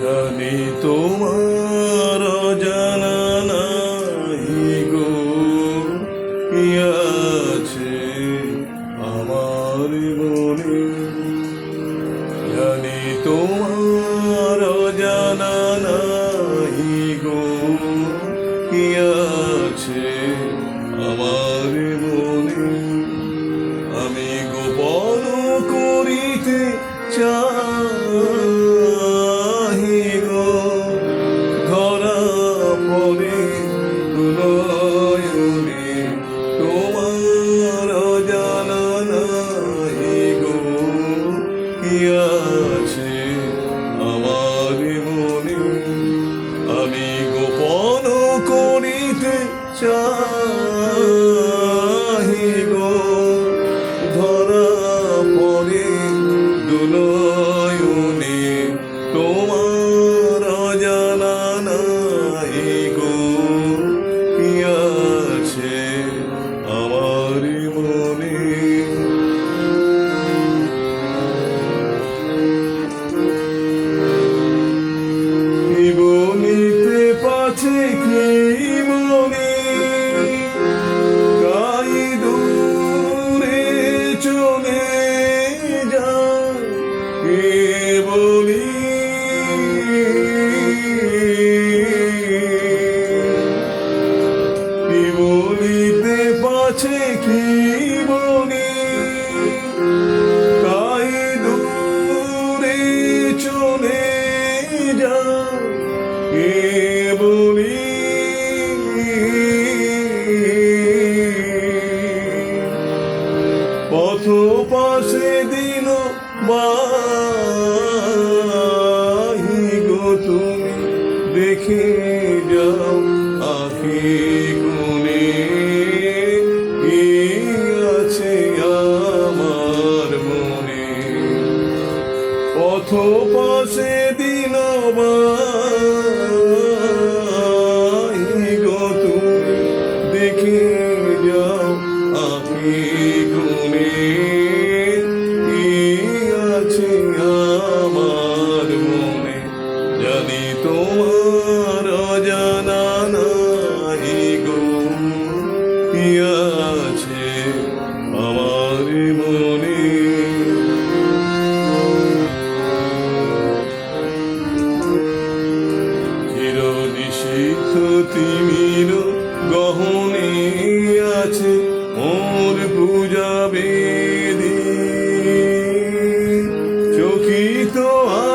জানি তোমার আছে আমার Oh, পাছে কি মনে? তাই দূরে চলে বলি। পথ পাশে দিন বাহি গো, তুমি দেখে যাও আখি গো তুমি দেখে যাও গুনে। কি আছে আমার মনে জানি তোমার জানা নাই গো।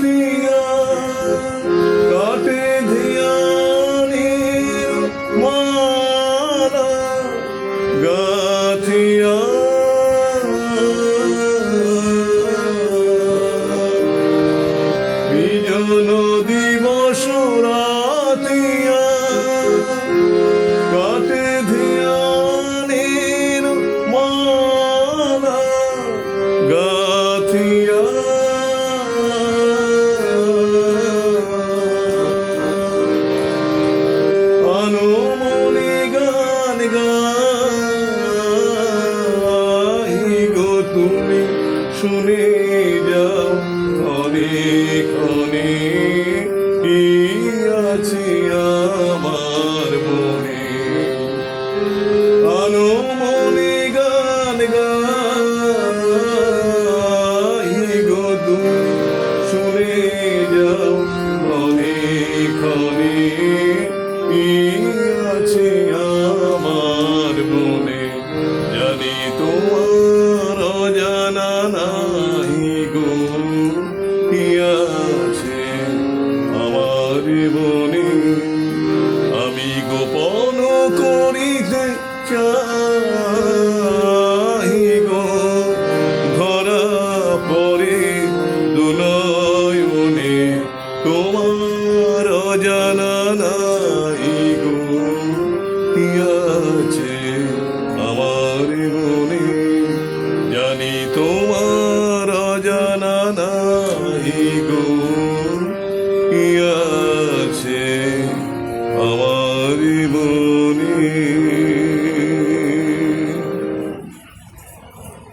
দিবস শুনে যাও ক্ষণে ক্ষণে কি আছে আমার মনে? আনমনে গান গাই গো শুনে যাও ক্ষণে ক্ষণে